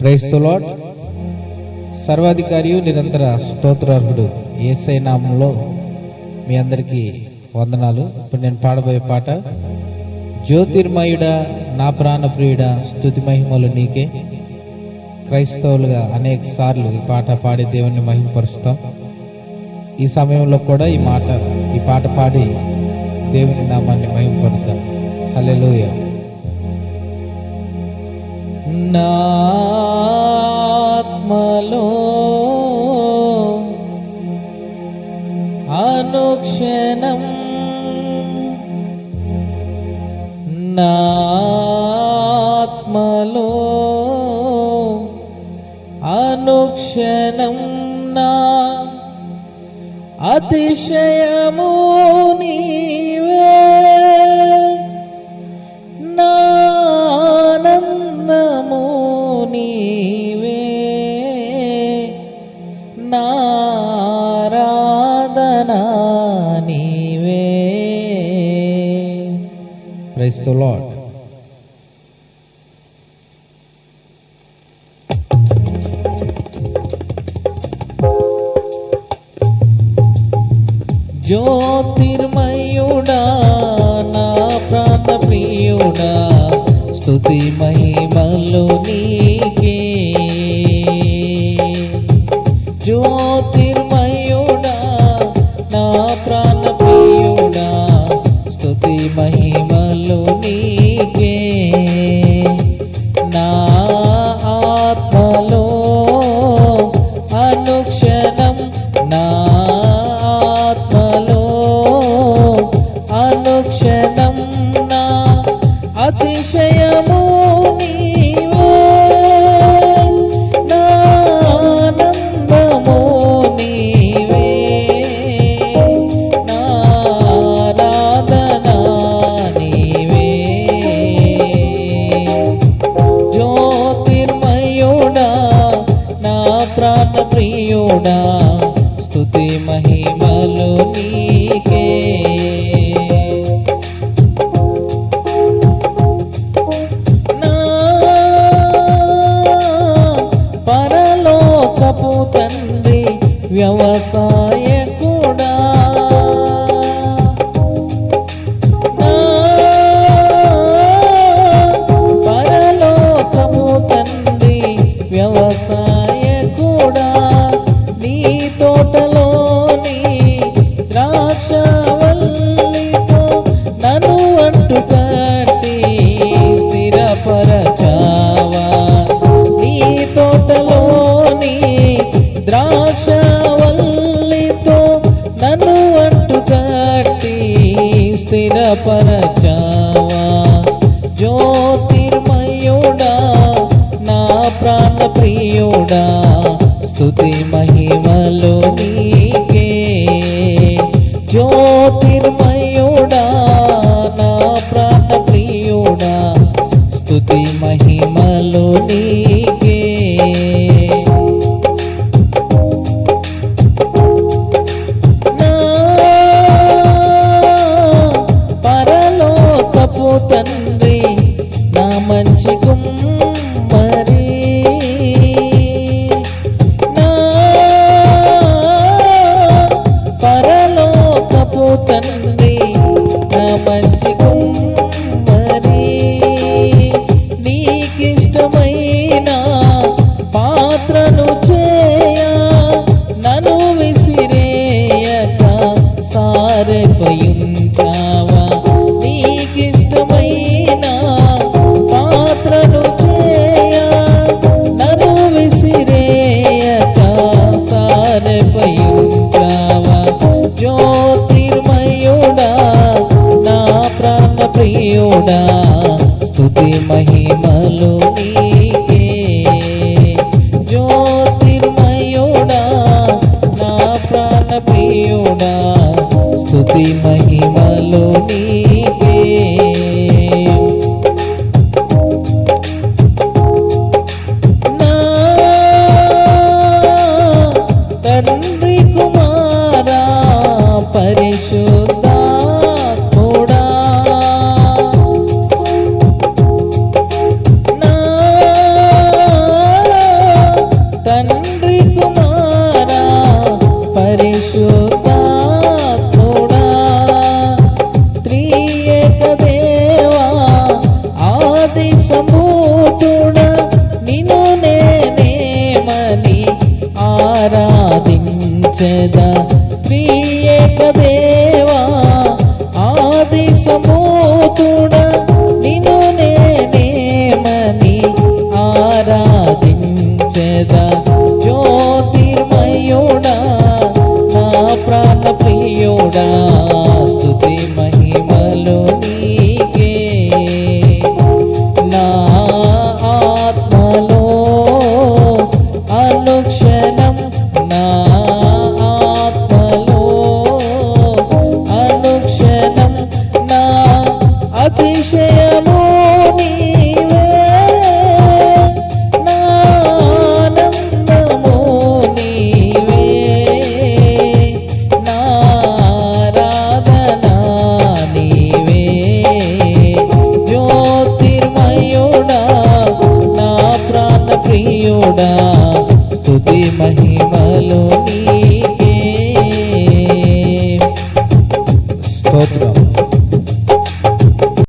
క్రైస్తలాడ్ సర్వాధికారియు నిరంతర స్తోత్రార్హుడు ఏసై నామంలో మీ అందరికీ వందనాలు. ఇప్పుడు నేను పాడబోయే పాట జ్యోతిర్మయుడ నా ప్రాణప్రియుడ స్తుతి మహిమలు నీకే. క్రైస్తవులుగా అనేక సార్లు ఈ పాట పాడి దేవుణ్ణి మహిమపరుస్తాం ఈ సమయంలో కూడా ఈ మాట ఈ పాట పాడి దేవుని నామాన్ని మహిమపరుద్దాం హల్లెలూయా నాత్మలో అనుక్షణం నాత్మలో అనుక్షణం నా అతిశయము నీవే నా నీవే నారాధనా నీవే. ప్రైస్ ద లార్డ్ జ్యోతిర్మయుడా నా ప్రాణ ప్రియుడా స్తుతి మహిమలు నీకే నా ప్రాణ ప్రియుడా స్తుతి మహిమలు నీకే. నా ఆత్మలో అనుక్షణ ప్రియుడా స్థుతి మహిమలు నీకే. జ్యోతిర్మయుడా నా ప్రాణ ప్రియుడా స్థుతి మహిమలు నీ ప్రియుడా స్థుతి మహిమలు నీకే. జ్యోతిర్మయుడా నా ప్రాణ ప్రియుడా స్థుతి మహిమలు నీకే. తండ్రి కుమార్ తోడున నిను నేనేమని ఆరాధించద. ప్రియక దేవా ఆది సమూతుడా స్థుతి మహిమలోని